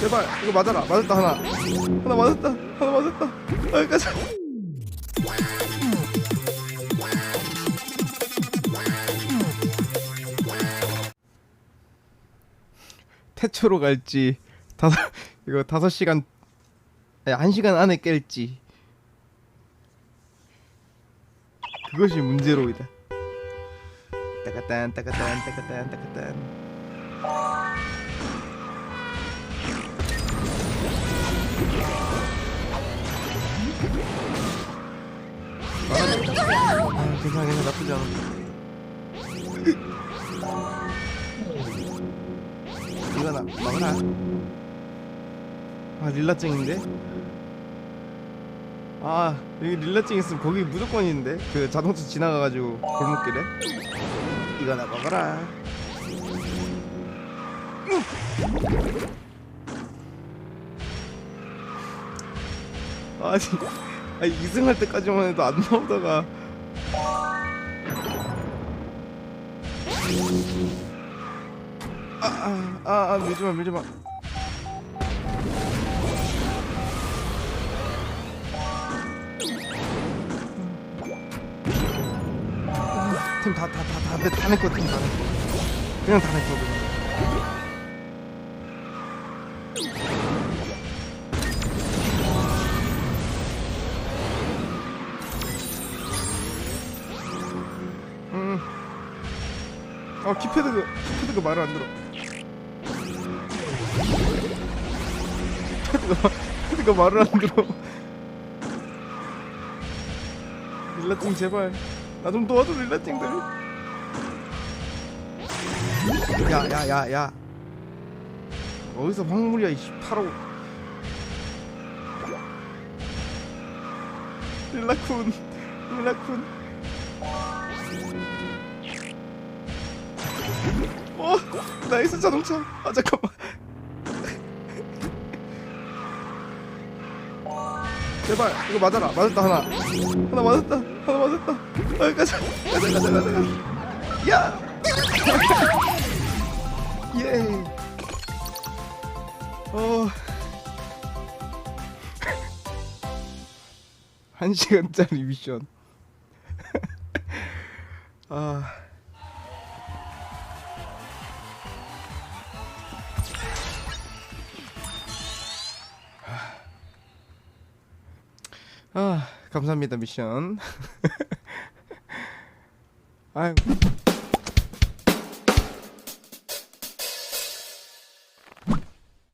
제발 이거 맞아라. 맞았다 하나. 하나 맞았다. 하나 맞았다. 아, 여기까지. 태초로 갈지 다섯 이거 다섯 시간 아니 한 시간 안에 깰지. 그것이 문제로이다. 따까딴 따까딴 따까딴 따까딴 아, 괜찮아 괜찮아 나쁘지 않아 이거 나 먹어라 아 릴라증인데? 아 여기 릴라증 있으면 거기 무조건 있는데? 그 자동차 지나가가지고 골목길에? 이거 나 먹어라 아니 아니 이승할 때까지만 해도 안 나오다가. 아아아 아, 아, 밀지마 밀지마. 팀 다 다 다다다 내꺼 팀다 내꺼 그냥 다 내꺼 그냥 아 키패드가 키패드가 말을 안 들어. 키패드가 키패드가 말을 안 들어. 릴라찡 제발 나 좀 도와줘 릴라찡들. 야야야 야. 어디서 황물이야 이 8호. 릴라쿤 릴라쿤. 어, 나이스 자동차. 아 잠깐만. 제발 이거 맞아라. 맞았다 하나. 하나 맞았다. 하나 맞았다. 아, 가자. 가자 가자 가자. 가자. 야. 예. 어. 한 시간짜리 미션. 아. 아 감사합니다 미션. 아유